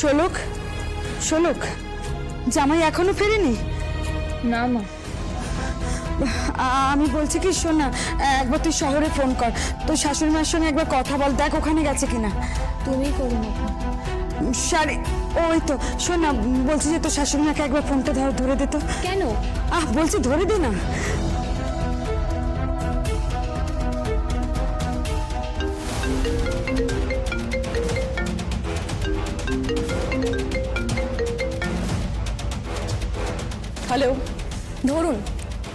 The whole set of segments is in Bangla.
শোলক শোলক জামাই এখনও ফেরেনি? না মা। আমি বলছি কি শোন না একবার তুই শহরে ফোন কর। তোর শাশুড়ি মার সঙ্গে একবার কথা বল দেখ ওখানে গেছে কিনা। তুমি করো না শাড়ি ওই তো শোন না বলছি যে তোর শাশুড়ি মাকে একবার ফোনটা ধর ধরে দিত কেন? আহ বলছি ধরে দে না।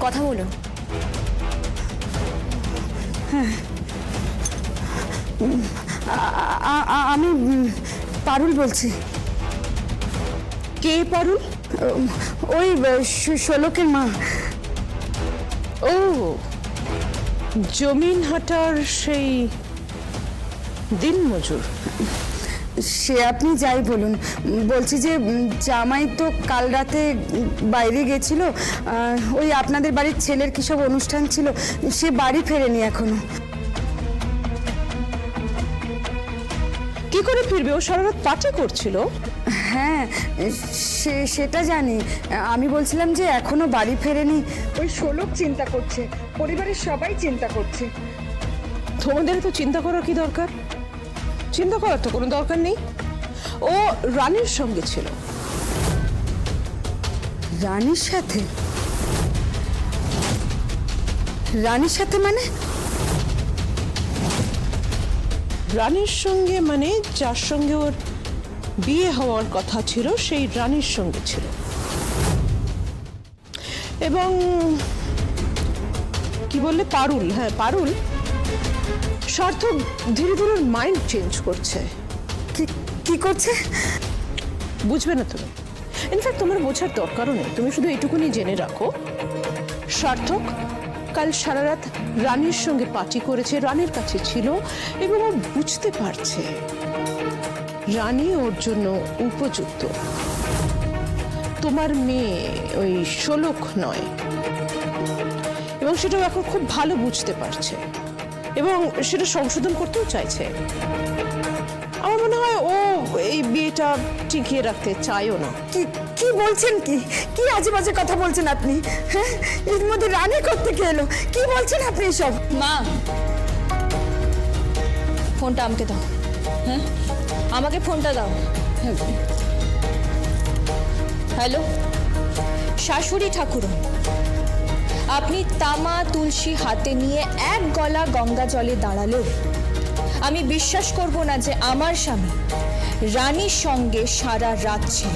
কথা আ- আ- আমি পারুল বলছি। কে পারুল? ওই শোলকের মা। ও, জমিন হাটার সেই দিনমজুর। সে আপনি যাই বলুন। বলছি যে জামাই তো কাল রাতে বাইরে গেছিল ওই আপনাদের বাড়ির ছেলের কি সব অনুষ্ঠান ছিল সে বাড়ি ফেরেনি এখনও। কি করে ফিরবে? ও সারা রাত পার্টি করছিল? হ্যাঁ সে সেটা জানি। আমি বলছিলাম যে এখনও বাড়ি ফেরেনি। ওই শোলক চিন্তা করছে পরিবারের সবাই চিন্তা করছে। তোমাদের তো চিন্তা করার কি দরকার? চিন্তা করার তো কোনো দরকার নেই। ও রানীর সঙ্গে ছিল। রানীর সাথে? রানীর সাথে মানে? রানীর সঙ্গে মানে যার সঙ্গে ওর বিয়ে হওয়ার কথা ছিল, সেই রানীর সঙ্গে ছিল। এবং কি বললে? পারুল হ্যাঁ পারুল। সার্থক ধীরে ধীরে মাইন্ড চেঞ্জ করছে। কি কি করছে? বুঝবে না তুমি। ইনফ্যাক্ট তোমার বোঝার দরকারও নেই। তুমি শুধু এটুকুনি জেনে রাখো। সার্থক কাল সারা রাত রানীর সঙ্গে পার্টি করেছে রানীর কাছে ছিল এবং ও বুঝতে পারছে। রানী ওর জন্য উপযুক্ত। তোমার মেয়ে ওই শোলক নয়। এবং সেটাও এখন খুব ভালো বুঝতে পারছে। এবং সেটা সংশোধন করতেও চাইছে। আমার মনে হয় ও এই বিয়েটা টিকিয়ে রাখতে চায়ও না। কি কি বলছেন কি? কি আজে বাজে কথা বলছেন আপনি? হ্যাঁ? এর মধ্যে রানী করতে কে এলো? কি বলছেন আপনি এসব? মা! ফোনটা আমাকে দাও। হ্যাঁ? আমাকে ফোনটা দাও। হ্যালো? শাশুড়ি ঠাকুরন। আপনি তামা তুলসী হাতে নিয়ে এক গলা গঙ্গা জলে দাঁড়াল। আমি বিশ্বাস করব না যে আমার স্বামী রানীর সঙ্গে সারা রাত ছিল।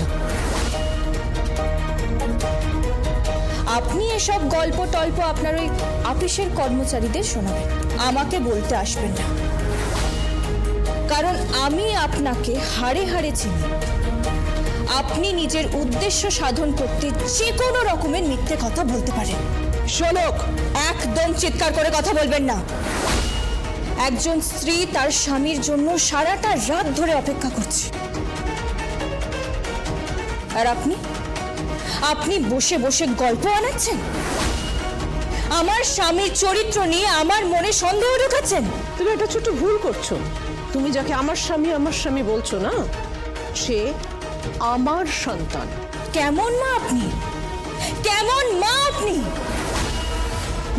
আপনি এসব গল্প টল্প আপনার ওই অফিসের কর্মচারীদের শোনাবেন। আমাকে বলতে আসবেন না। কারণ আমি আপনাকে হাড়ে হাড়ে চিনি। আপনি নিজের উদ্দেশ্য সাধন করতে যে কোনো রকমের মিথ্যে কথা বলতে পারেন। শোনক একদম চিৎকার করে কথা বলবেন না। একজন স্ত্রী তার স্বামীর জন্য সারাটা রাত ধরে অপেক্ষা করছে। আর আপনি? আপনি বসে বসে গল্প আনাচ্ছেন? আমার স্বামীর চরিত্র নিয়ে আমার মনে সন্দেহ ঢোকাচ্ছেন তুমি একটা ছোট ভুল করছ। তুমি যাকে আমার স্বামী আমার স্বামী বলছো না সে আমার সন্তান। কেমন মা আপনি? কেমন মা আপনি?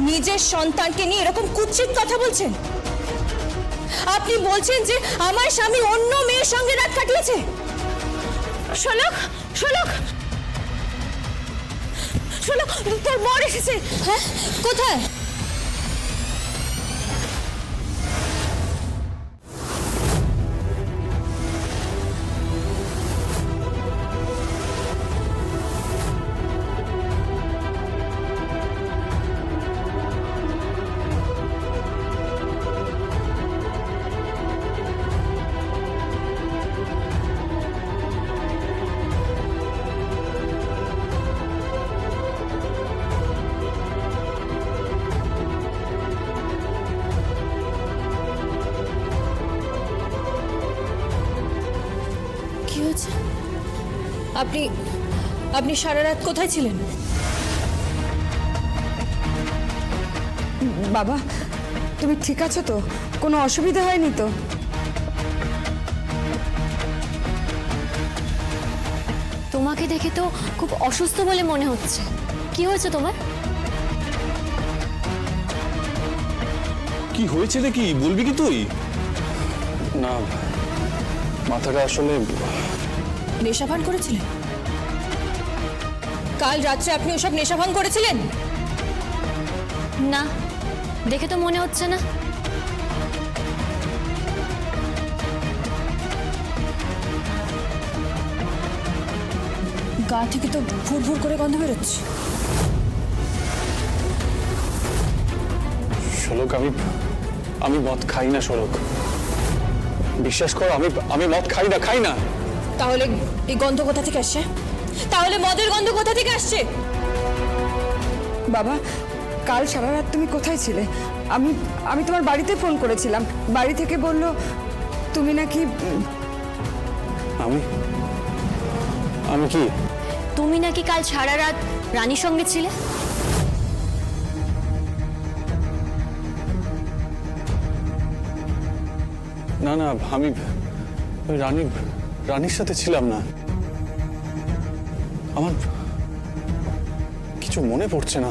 নিজের সন্তানকে নিয়ে এরকম কুৎসিত কথা বলছেন? আপনি বলছেন যে আমার স্বামী অন্য মেয়ের সঙ্গে রাত কাটিয়েছে? শোলক শোলক! শোলক তোর বর এসেছে। হ্যাঁ? কোথায়? আপনি সারা রাত কোথায় ছিলেন? বাবা তুমি ঠিক আছো তো? কোনো অসুবিধা হয়নি তো? তোমাকে দেখে তো খুব অসুস্থ বলে মনে হচ্ছে। কি হয়েছে তোমার? কি হয়েছে দেখি বলবি কি তুই? না মাথাটা আসলে নেশাভান করেছিলেন কাল রাত্রে আপনি ওসব নেশাভান করেছিলেন? না দেখে তো মনে হচ্ছে না। গা থেকে তো ভুর ভুর করে গন্ধ বেরোচ্ছে। শোলক আমি আমি মদ খাই না শোলক। বিশ্বাস করো আমি আমি মদ খাই না খাই না। তাহলে এই গন্ধ কোথা থেকে আসছে? তাহলে মদের গন্ধ কোথা থেকে আসছে? বাবা কাল সারা রাত তুমি কোথায় ছিলে? আমি আমি তোমার বাড়িতে ফোন করেছিলাম। বাড়ি থেকে বলল তুমি নাকি আমি? আমি কি? তুমি নাকি কাল সারা রাত রানীর সঙ্গে ছিলে? না না আমি রানীর রানীর সাথে ছিলাম না। আমার কিছু মনে পড়ছে না।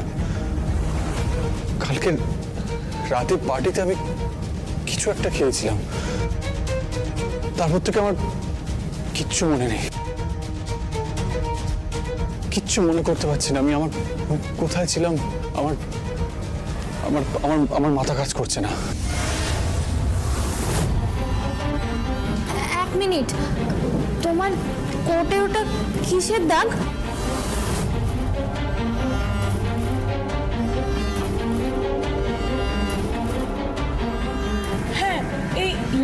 কালকে রাতে পার্টিতে আমি কিছু একটা খেয়েছিলাম। তারপর থেকে আমার কিচ্ছু মনে নেই। কিচ্ছু মনে করতে পারছি না। আমি আমার কোথায় ছিলাম? আমার আমার আমার আমার মাথা কাজ করছে না। এক মিনিট। তোমার কোটে ওটা কিসের দাগ?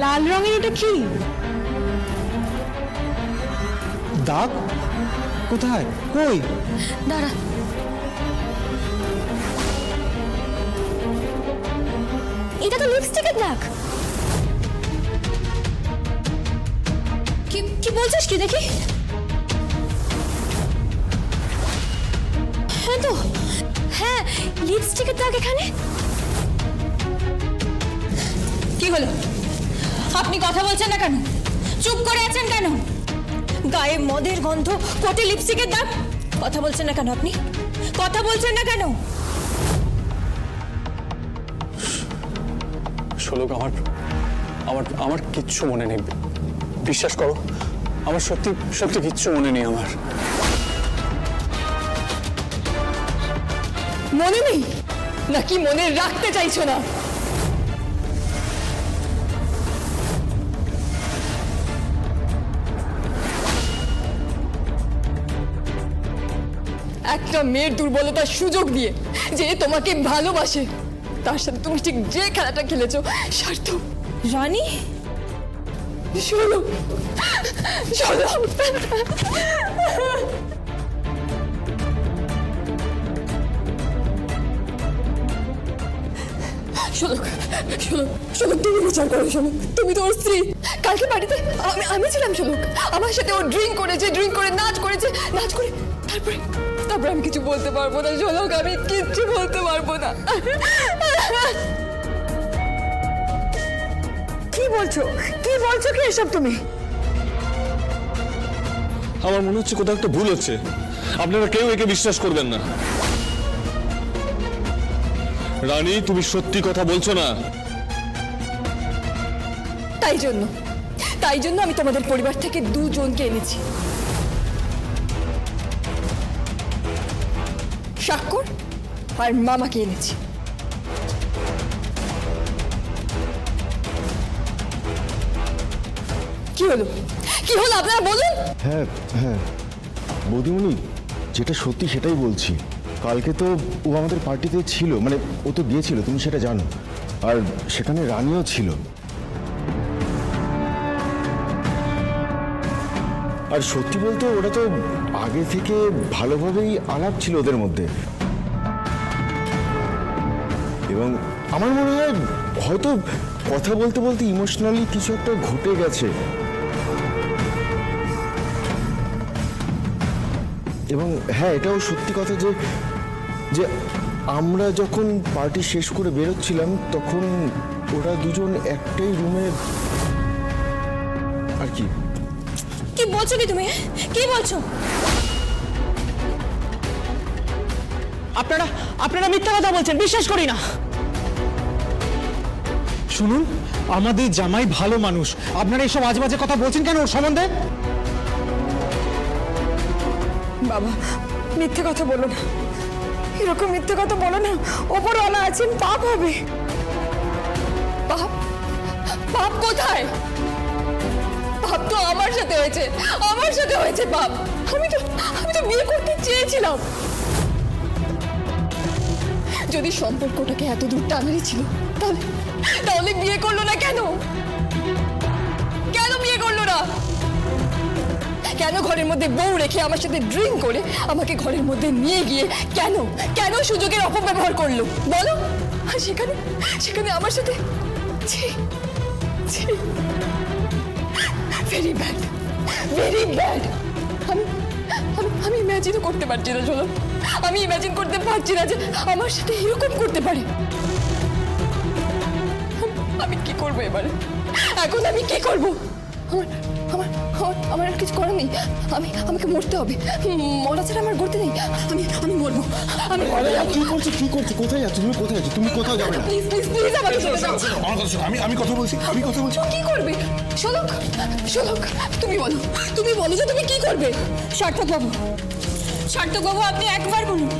লাল রঙের এটা কি? দাগ? কোথায়? কই? দাঁড়া। এটা তো লিপস্টিকের দাগ। কি কি বলছিস কি দেখি? হ্যাঁ তো হ্যাঁ লিপস্টিকের দাগ এখানে। কি হলো? আপনি কথা বলছেন না কেন? চুপ করে আছেন কেন? গায়ে মদের গন্ধ কোটে লিপস্টিকের দাগ? কথা বলছেন না কেন আপনি? কথা বলছেন না কেন? শোলক আমার আমার আমার কিচ্ছু মনে নেই। বিশ্বাস করো আমার সত্যি সত্যি কিচ্ছু মনে নেই আমার। মনে নেই? নাকি মনে রাখতে চাইছো না? একটা মেয়ের দুর্বলতার সুযোগ দিয়ে যে তোমাকে ভালোবাসে তার সাথে তুমি ঠিক যে খেলাটা খেলেছো স্বার্থ রানী? শোনো শোনো। শোনো শোনো শোনো তুমি বিচার করো শোনো। তুমি তো ওর স্ত্রী। কালকে বাড়িতে আমি আমি ছিলাম শোনো। আমার সাথে ও ড্রিঙ্ক করেছে ড্রিঙ্ক করে নাচ করেছে নাচ করে তারপরে তারপরে আমি কিছু বলতে পারব না শোনক আমি কিচ্ছু বলতে পারব না। কি বলছো? কি বলছো কি এসব তুমি? আমার মনে হচ্ছে কোথাও একটা ভুল হচ্ছে। আপনারা কেউ একে বিশ্বাস করবেন না। রানী তুমি সত্যি কথা বলছো না? তাই জন্য তাই জন্য আমি তোমাদের পরিবার থেকে দুজনকে এনেছি। স্বাক্ষর আর মামাকে এনেছি। কি হলো? কি হলো আপনারা বলুন? হ্যাঁ হ্যাঁ। বৌদিমণি, যেটা সত্যি সেটাই বলছি। কালকে তো ও আমাদের পার্টিতে ছিল মানে ও তো গিয়েছিল, তুমি সেটা জানো। আর সেখানে রানীও ছিল। আর সত্যি বলতে ওরা তো আগে থেকে ভালোভাবেই আলাপ ছিল ওদের মধ্যে। এবং আমার মনে হয় হয়তো কথা বলতে বলতে ইমোশনালি কিছু একটা ঘটে গেছে। এবং হ্যাঁ এটাও সত্যি কথা যে যে আমরা যখন পার্টি শেষ করে বেরোচ্ছিলাম, তখন ওরা দুজন একটাই রুমে আর কি বলছো কি তুমি? কি বলছো? আপনারা আপনারা মিথ্যা কথা বলছেন বিশ্বাস করি না। শুনুন আমাদের জামাই ভালো মানুষ। আপনারা এইসব আজে বাজে কথা বলছেন কেন ওর সম্বন্ধে? বাবা মিথ্যে কথা বলো না। এরকম মিথ্যে কথা বলো না ওপরওয়ালা আছেন পাপ হবে। পাপ? পাপ কোথায়? সাথে হয়েছে, আমার সাথে হয়েছে, বাপ। আমি তো আমি তো বিয়ে করতে চেয়েছিলাম। যদি সম্পর্কটাকে এত দূর টানারই ছিল, তাহলে তাহলে বিয়ে করল না কেন? কেন বিয়ে করল না? কেন ঘরের মধ্যে বউ রেখে আমার সাথে ড্রিঙ্ক করে আমাকে ঘরের মধ্যে নিয়ে গিয়ে কেন কেন সুযোগের অপব্যবহার করল? বলো। সেখানে সেখানে আমার সাথে, ছি ছি। ভেরি ব্যাড ভেরি ব্যাড আমি আমি ইম্যাজিনও করতে পারছি না চলো আমি ইম্যাজিন করতে পারছি না যে আমার সাথে এরকম করতে পারে। আমি কি করব এবারে? এখন আমি কি করব? আমার আমার আমার আমার আর কিছু করার নেই। আমি আমাকে মরতে হবে। মরা ছাড়া আমার গড়তে নেই। আমি আমি মরবো। আমি কি করছ কি করছ? কোথায় যাচ্ছ? তুমি কোথায় যাচ্ছ? তুমি কোথাও যাবে না। প্লিজ প্লিজ প্লিজ আমাকে ছেড়ে দাও। আমার কথা শোনো, আমি আমি কথা বলছি আমি কথা বলছি। কি করবে? শোলক শোলক তুমি বলো তুমি বলো যে তুমি কি করবে? সার্থক বাবু সার্থক বাবু আপনি একবার বলুন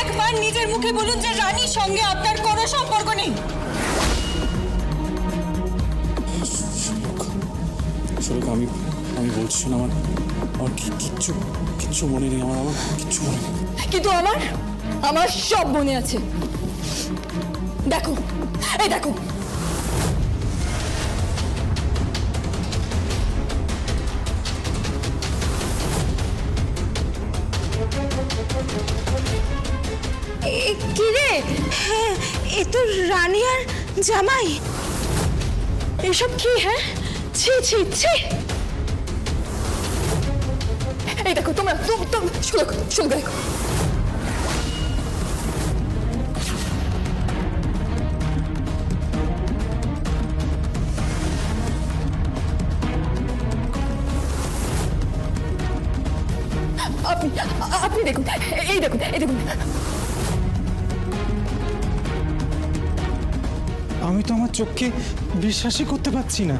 একবার নিজের মুখে বলুন যে রানীর সঙ্গে আপনার কোনো সম্পর্ক নেই। শোলক আমি আমি বলছি শোন, আমার আমার কিচ্ছু কিচ্ছু মনে নেই আমার আমার কিচ্ছু মনে নেই। কিন্তু আমার আমার সব মনে আছে। দেখো এই দেখো। কি রে? হ্যাঁ এ তো রানী আর জামাই। এসব কি হ্যাঁ? ছি ছি ছি। এই দেখো, তোমরা শোলক শোলক দেখো আপনি আপনি দেখুন, এই দেখুন এই দেখুন। আমি তো আমার চোখকে বিশ্বাসই করতে পারছি না।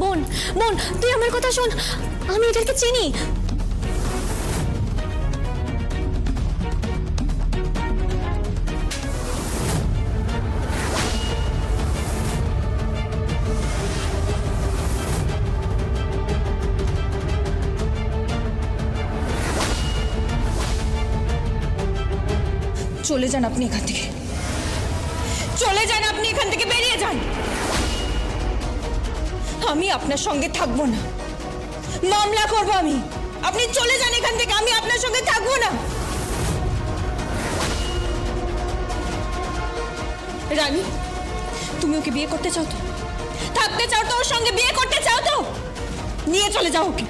বোন বোন তুই আমার কথা শোন। আমি এদেরকে চিনি। চলে যান আপনি এখান থেকে। আমি আপনার সঙ্গে থাকব না। মামলা করব আমি। আপনি চলে যান এখান থেকে আমি আপনার সঙ্গে থাকব না। রানী তুমি ওকে বিয়ে করতে চাও তো? থাকতে চাও তো ওর সঙ্গে বিয়ে করতে চাও তো? নিয়ে চলে যাও ওকে।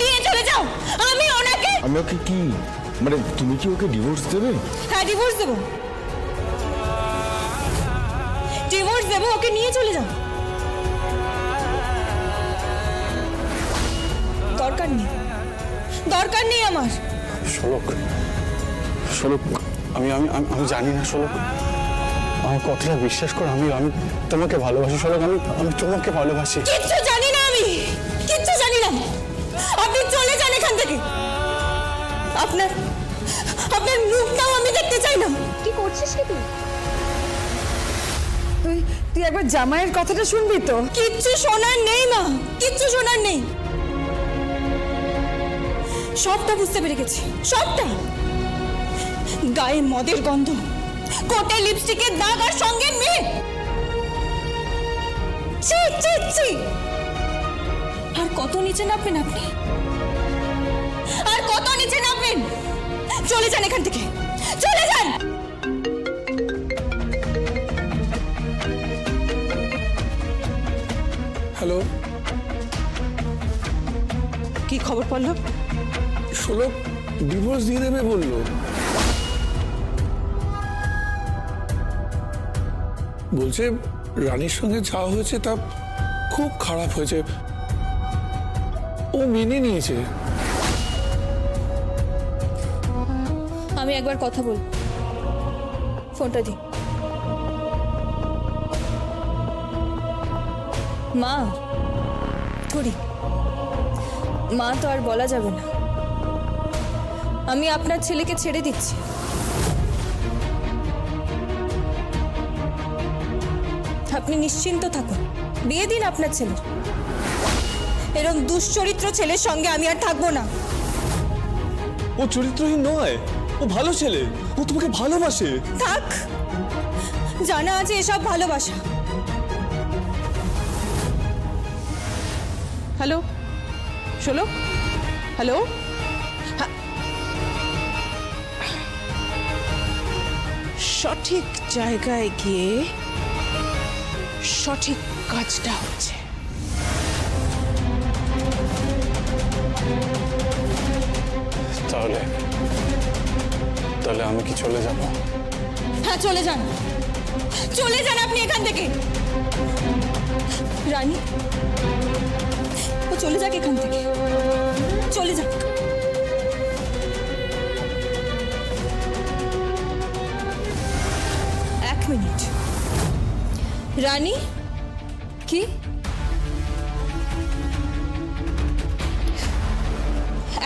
নিয়ে চলে যাও। আমি ওনাকে আমি ওকে কি? মানে তুমি কি ওকে ডিভোর্স দেবে? হ্যাঁ ডিভোর্স দেবো। ডিভোর্স দেবো ওকে নিয়ে চলে যাও। দরকার নেই। দরকার নেই আমার। শোলক শোলক আমি আমি আমি- আমি জানি না শোলক। আমার কথাটা বিশ্বাস করো আমি আমি তোমাকে ভালোবাসি শোলক আমি আমি তোমাকে ভালোবাসি। কিচ্ছু জানি না আমি। কিচ্ছু জানি না। আপনি চলে যান এখান থেকে। আপনার আপনার মুখটাও আমি দেখতে চাই না। কি করছিস কি তুই? তুই তুই একবার জামাইয়ের কথাটা শুনবি তো? কিচ্ছু শোনার নেই মা। কিচ্ছু শোনার নেই। সবটা বুঝতে পেরে গেছি সবটা গায়ে মদের গন্ধ কোটে লিপস্টিকের দাগ আর সঙ্গে মেয়ে ছি। আর কত নিচে নামবেন আপনি? আর কত নিচে নামবেন? চলে যান এখান থেকে চলে যান। হ্যালো। কি খবর পল্লব? শোলক ডিভোর্স দিয়ে দেবে বলল। বলছে, রানীর সঙ্গে যাওয়া হয়েছে, তা খুব খারাপ হয়েছে। ও মেনে নিয়েছে। আমি একবার কথা বল। ফোনটা দি। মা থুড়ি মা তো আর বলা যাবে না। আমি আপনার ছেলেকে ছেড়ে দিচ্ছি। আপনি নিশ্চিন্ত থাকুন। বিয়ে দিন আপনার ছেলের। এরকম দুশ্চরিত্র ছেলের সঙ্গে আমি আর থাকব না। ও চরিত্রহীন নয়। ও ভালো ছেলে। ও তোমাকে ভালোবাসে। থাক। জানা আছে এসব ভালোবাসা। হ্যালো? শোলো? হ্যালো? সঠিক জায়গায় গিয়ে সঠিক কাজটা হচ্ছে। তাহলে তাহলে আমি কি চলে যাব? হ্যাঁ চলে যান। চলে যান আপনি এখান থেকে। রানী ও চলে যাক এখান থেকে। চলে যাক। রানী? কি?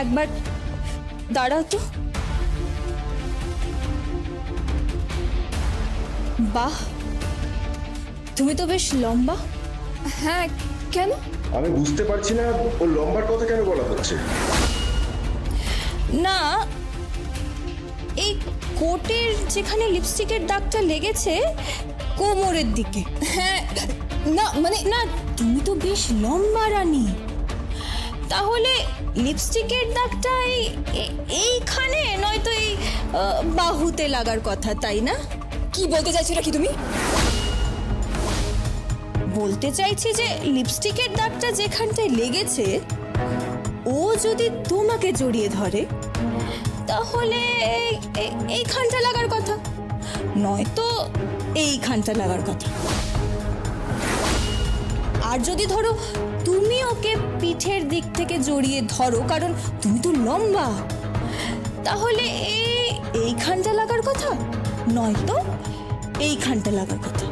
একবার দাঁড়াও তো। বাহ তুমি তো বেশ লম্বা। হ্যাঁ কেন? আমি বুঝতে পারছি না ও লম্বার কথা কেন বলা হচ্ছে? না এই কোটের যেখানে লিপস্টিকের দাগটা লেগেছে কোমরের দিকে। হ্যাঁ না মানে না তুমি তো বেশ লম্বা রানী। তাহলে লিপস্টিকের দাগটা এই এইখানে নয়তো এই বাহুতে লাগার কথা তাই না? কি বলতে চাইছো কি তুমি? বলতে চাইছি যে লিপস্টিকের দাগটা যেখানটায় লেগেছে ও যদি তোমাকে জড়িয়ে ধরে তাহলে এই- এই- এইখানটা লাগার কথা। নয়তো এইখানটা লাগার কথা। আর যদি ধরো তুমি ওকে পিঠের দিক থেকে জড়িয়ে ধরো, কারণ তুমি তো লম্বা, তাহলে এই এইখানটা লাগার কথা? নয়তো এইখানটা লাগার কথা।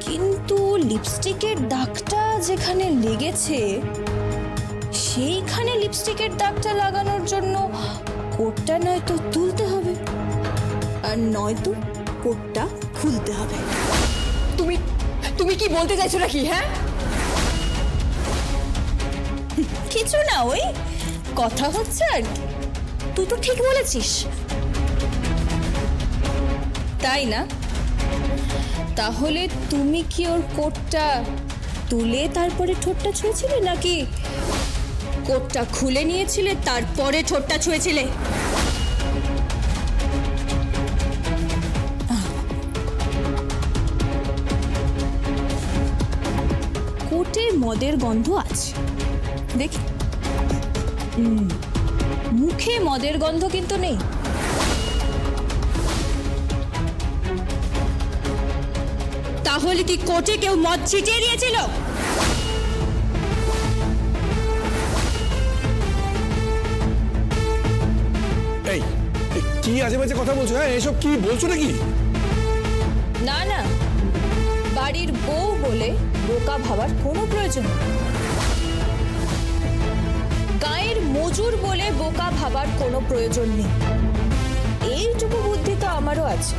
কিন্তু লিপস্টিকের দাগটা যেখানে লেগেছে, সেইখানে লিপস্টিকের দাগটা লাগানোর জন্য কোটটা নয়তো তুলতে হবে। আর নয়তো কোটটা খুলতে হবে। তুমি তুমি কি বলতে চাইছো নাকি হ্যাঁ? কিছু না, ওই কথা হচ্ছে আর কি। তুই তো ঠিক বলেছিস। তাই না? তাহলে তুমি কি ওর কোটটা তুলে তারপরে ঠোঁটটা ছুঁয়েছিলে নাকি কোটটা খুলে নিয়েছিলে, তারপরে ঠোঁটটা ছুঁয়েছিলে? মদের গন্ধ আছে। দেখি। মুখে মদের গন্ধ কিন্তু নেই। তাহলে কি কোটে কেউ মদ ছিটিয়ে দিয়েছিল? এই কি আজে বাজে কথা বলছো? হ্যাঁ এসব কি বলছো নাকি? না না। বাড়ির বউ বলে বোকা ভাবার কোনো প্রয়োজন গায়ের মজুর বলে বোকা ভাবার কোনো প্রয়োজন নেই। এইটুকু বুদ্ধি তো আমারও আছে।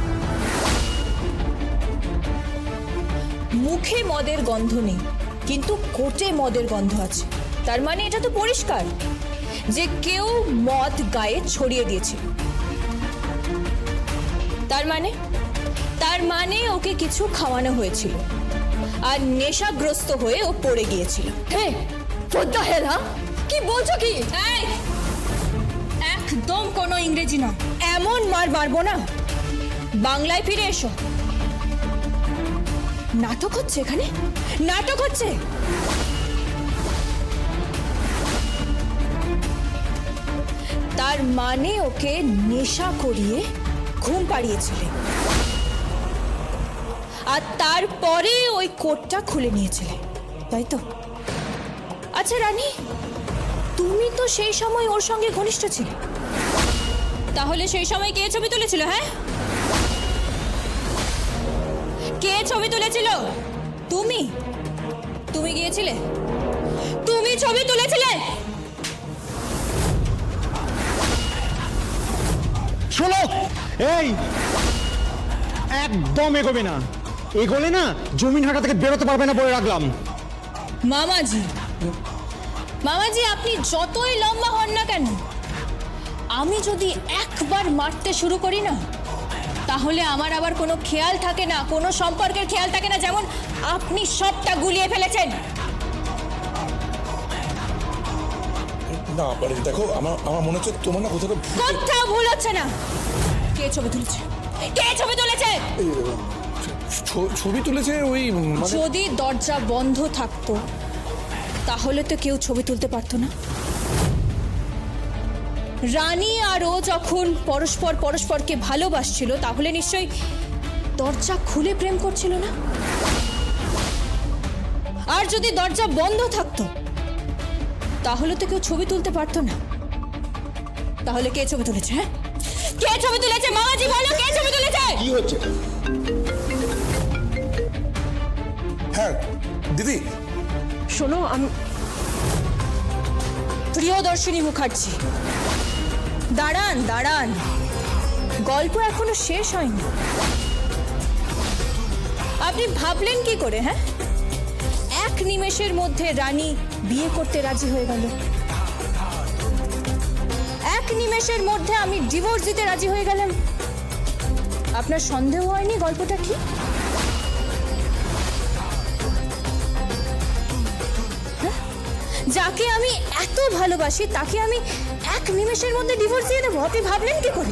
মুখে মদের গন্ধ নেই, কিন্তু কোটে মদের গন্ধ আছে। তার মানে এটা তো পরিষ্কার যে কেউ মদ গায়ে ছড়িয়ে দিয়েছে। তার মানে? মানে ওকে কিছু খাওয়ানো হয়েছিল। আর নেশাগ্রস্ত হয়ে ও পড়ে গিয়েছিল। হে হ্যাঁ? কি বলছো কি? একদম কোনো ইংরেজি না। এমন মার মারবো না। বাংলায় ফিরে এসো। নাটক হচ্ছে এখানে? নাটক হচ্ছে। তার মানে ওকে নেশা করিয়ে ঘুম পাড়িয়েছিলে আর তারপরে ওই কোটটা খুলে নিয়েছিলে, তাই তো? আচ্ছা রানী, তুমি তো সেই সময় ওর সঙ্গে ঘনিষ্ঠ ছিলে। তাহলে সেই সময় কে ছবি তুলেছিল হ্যাঁ? কে ছবি তুলেছিল? তুমি? তুমি গিয়েছিলে? তুমি ছবি তুলেছিলে? শোনো, এই, একদম এগোবে না। এগোলে না জমিন হাঁটা থেকে বেরোতে পারবে না বলে রাখলাম। মামাজি মামাজি আপনি যতই লম্বা হন না কেন আমি যদি একবার মারতে শুরু করি না তাহলে আমার আবার কোনো খেয়াল থাকে না কোনো সম্পর্কের খেয়াল থাকে না যেমন আপনি সবটা গুলিয়ে ফেলেছেন। না মানে দেখো আমার আমার মনে হচ্ছে তোমার না কোথাও কোথাও ভুল হচ্ছে না। কে ছবি তুলেছে? কে ছবি তুলেছে? ছবি তুলেছে ওই মানে যদি দরজা বন্ধ থাকতো তাহলে তো কেউ ছবি তুলতে পারতো না। রানী আর ও যখন পরস্পর পরস্পরকে ভালোবাসছিল তাহলে নিশ্চয়ই দরজা খুলে প্রেম করছিল না? আর যদি দরজা বন্ধ থাকতো তাহলে তো কেউ ছবি তুলতে পারতো না। তাহলে কে ছবি তুলেছে হ্যাঁ? কে ছবি তুলেছে? মামাজি বলো কে ছবি তুলেছে? কি হচ্ছে? হ্যাঁ দিদি। শোনো, আমি প্রিয়দর্শিনী মুখার্জি। দাঁড়ান দাঁড়ান। গল্প এখনও শেষ হয়নি। আপনি ভাবলেন কি করে হ্যাঁ? এক নিমেষের মধ্যে রানী বিয়ে করতে রাজি হয়ে গেল। এক নিমেষের মধ্যে আমি ডিভোর্স দিতে রাজি হয়ে গেলাম। আপনার সন্দেহ হয়নি গল্পটা কি? যাকে আমি এত ভালোবাসি তাকে আমি এক নিমেষের মধ্যে ডিভোর্স দিয়ে দেবো। আপনি ভাবলেন কি করে?